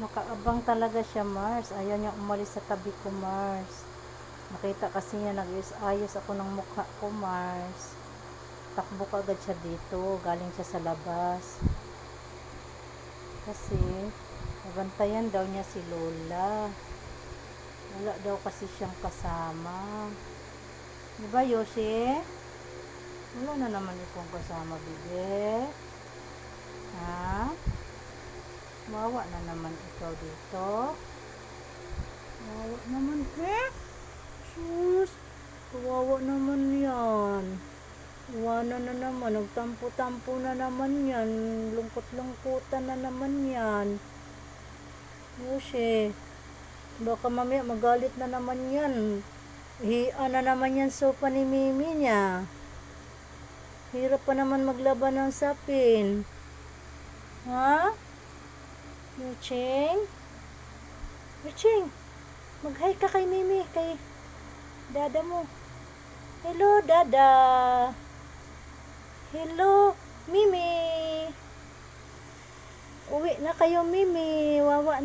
Yabang talaga siya, Mars. Ayaw niya umalis sa tabi ko, Mars. Nakita kasi niya, nag-ayos ako ng mukha ko, Mars. Takbo ka agad siya dito. Galing siya sa labas. Kasi, nabantayan daw niya si Lola. Wala daw kasi siyang kasama. Di ba, Yoshi? Wala na naman ikong kasama, bibi. Ha? Wawa na naman ikaw dito. Wawa naman, eh? Sus, kawawa naman yan. Iwanan na naman, nagtampo-tampo na naman yan. Lungkot-lungkutan na naman yan. Yoshi, baka mamaya magalit na naman yan. Hiya na naman yan sopa ni Mimi niya. Hirap pa naman maglaban ng sapin. Ha? Yuching? Yuching, mag-hi ka kay Mimi, kay dada mo. Hello, dada. Hello, Mimi. Uwi na kayo, Mimi. Wawa